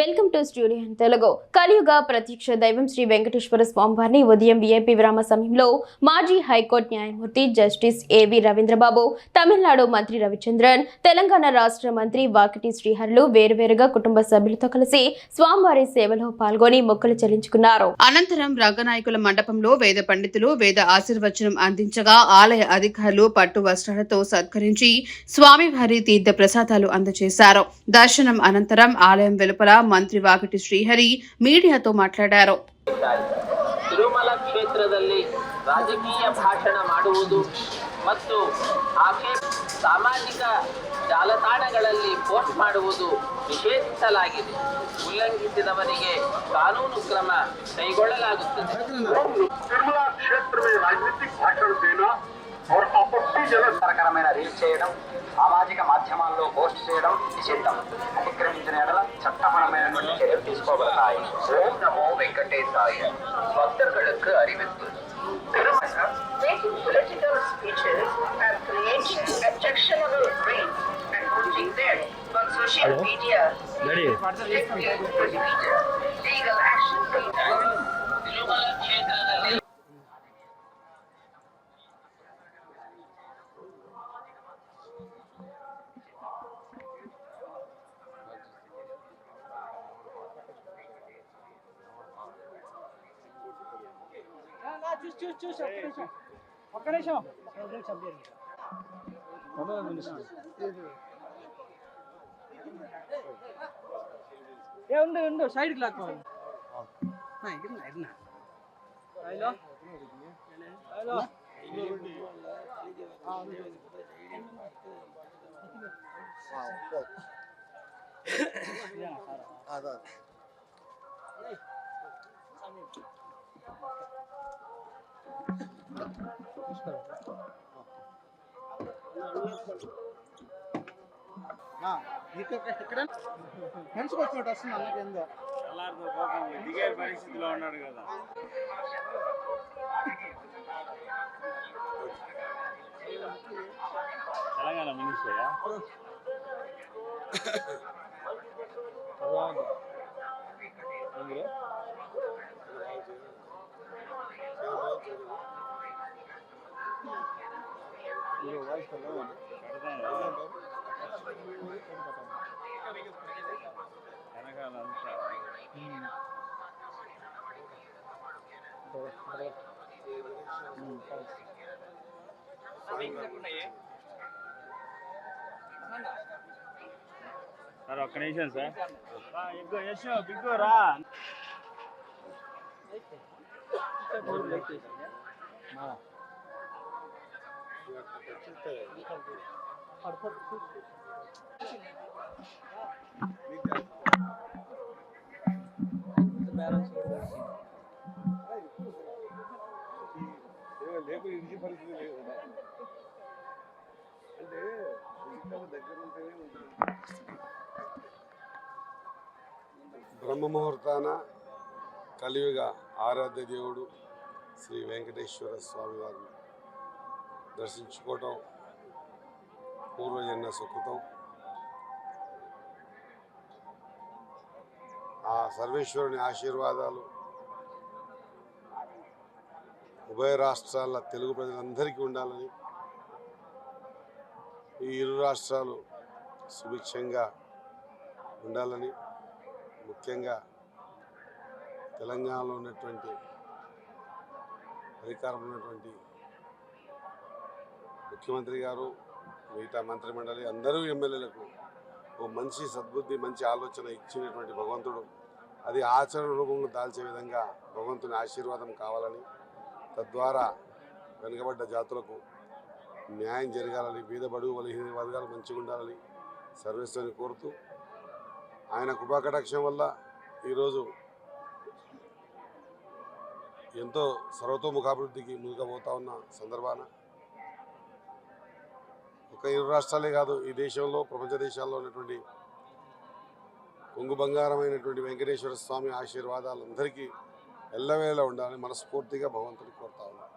Welcome to studio Telugu. కలియుగ ప్రత్యక్ష దైవం శ్రీ వెంకటేశ్వర స్వామివారిని ఉదయం విఐపి విరామ సమయంలో మాజీ హైకోర్టు న్యాయమూర్తి జస్టిస్ ఏవి రవీంద్రబాబు తమిళనాడు మంత్రి రవిచంద్రన్ తెలంగాణ రాష్ట్ర మంత్రి వాకిటి శ్రీహరులు వేరువేరుగా కుటుంబ సభ్యులతో కలిసి స్వామివారి సేవలో పాల్గొని మొక్కలు చెల్లించుకున్నారు. అనంతరం రంగనాయకుల మండపంలో వేద పండితులు వేద ఆశీర్వచనం అందించగా ఆలయ అధికారులు పట్టు వస్త్రాలతో సత్కరించి స్వామివారి తీర్థ ప్రసాదాలు అందజేశారు. దర్శనం అనంతరం ఆలయం వెలుపల మంత్రి వాకిటి శ్రీహరి మీడియాతో మాట్లాడారు ಇದ್ದಾರೆ. ತಿರುಮಲ ಕ್ಷೇತ್ರದಲ್ಲಿ ರಾಜಕೀಯ ಭಾಷಣ ಮಾಡುವುದು ಮತ್ತು ಆಕೆ ಸಾಮಾಜಿಕ ಜಾಲತಾಣಗಳಲ್ಲಿ ಪೋಸ್ಟ್ ಮಾಡುವುದು ನಿಷೇಧಿಸಲಾಗಿದೆ ಉಲ್ಲಂಘಿಸಿದವರಿಗೆ ಕಾನೂನು ಕ್ರಮ ಕೈಗೊಳ್ಳಲಾಗುತ್ತದೆ పూర్వపు సరకరమైన రీల్స్ చేయడం సామాజిక మాధ్యమాల్లో పోస్ట్ చేయడం నిషిద్ధం అతిక్రమించిన ఎడల చట్టపరమైనటువంటి చర్యలు తీసుకోబడతాయి ఓం నమో వెంకటేశాయ భక్తர்களுக்கு அறிவிப்பு Purposes, making political speeches and creating objectionable reels and posting them on social media is strictly prohibited. Legal action is చూసి చూసి చూసి ఒక్క నిమిషం ఒక్క నిమిషం ఏ ఉండు ఉండు సైడ్కి లాక్కోవాలి హలో హలో ఇక్కడ ఫ్రెండ్స్కి వచ్చినట్టు వస్తుంది అన్నకి ఏందో దిగే పరిస్థితిలో ఉన్నాడు కదా తెలంగాణ మినిస్టర్ వెనకాల అంతా సార్ ఒక్క నిమిషం సార్. ఎగ్గు యశో బిగ్గు రా. లేపు ఇంటి పరిస్థితి లేదు అంటే దగ్గర ఉంటేనే ఉంటుంది బ్రహ్మముహూర్తాన కలియుగ ఆరాధ్య దేవుడు శ్రీ వెంకటేశ్వర స్వామి వారిని దర్శించుకోవటం పూర్వజన్మ సుకృతం. ఆ సర్వేశ్వరుని ఆశీర్వాదాలు ఉభయ రాష్ట్రాల తెలుగు ప్రజలందరికీ ఉండాలని ఈ ఇరు రాష్ట్రాలు సుభిక్షంగా ఉండాలని ముఖ్యంగా తెలంగాణలో ఉన్నటువంటి అధికారంలో ఉన్నటువంటి ముఖ్యమంత్రి గారు మిగతా మంత్రిమండలి అందరూ ఎమ్మెల్యేలకు ఓ మంచి సద్బుద్ధి మంచి ఆలోచన ఇచ్చినటువంటి భగవంతుడు. అది ఆచరణ రూపంలో దాల్చే విధంగా భగవంతుని ఆశీర్వాదం కావాలని తద్వారా వెనుకబడ్డ జాతులకు న్యాయం జరగాలని బీద బడుగు బలహీన వర్గాలు మంచిగా ఉండాలని సర్వేశ్వరిని కోరుతూ ఆయన కృపాకటాక్షం వల్ల ఈరోజు ఎంతో సర్వతోముఖాభివృద్ధికి ముందుకుపోతా ఉన్న సందర్భాన ఒక ఇరు రాష్ట్రాలే కాదు ఈ దేశంలో ప్రపంచ దేశాల్లో ఉన్నటువంటి కొంగు బంగారమైనటువంటి వెంకటేశ్వర స్వామి ఆశీర్వాదాలు అందరికీ ఎల్లవేళ ఉండాలని మనస్ఫూర్తిగా భగవంతుని కోరుతా ఉన్నాను.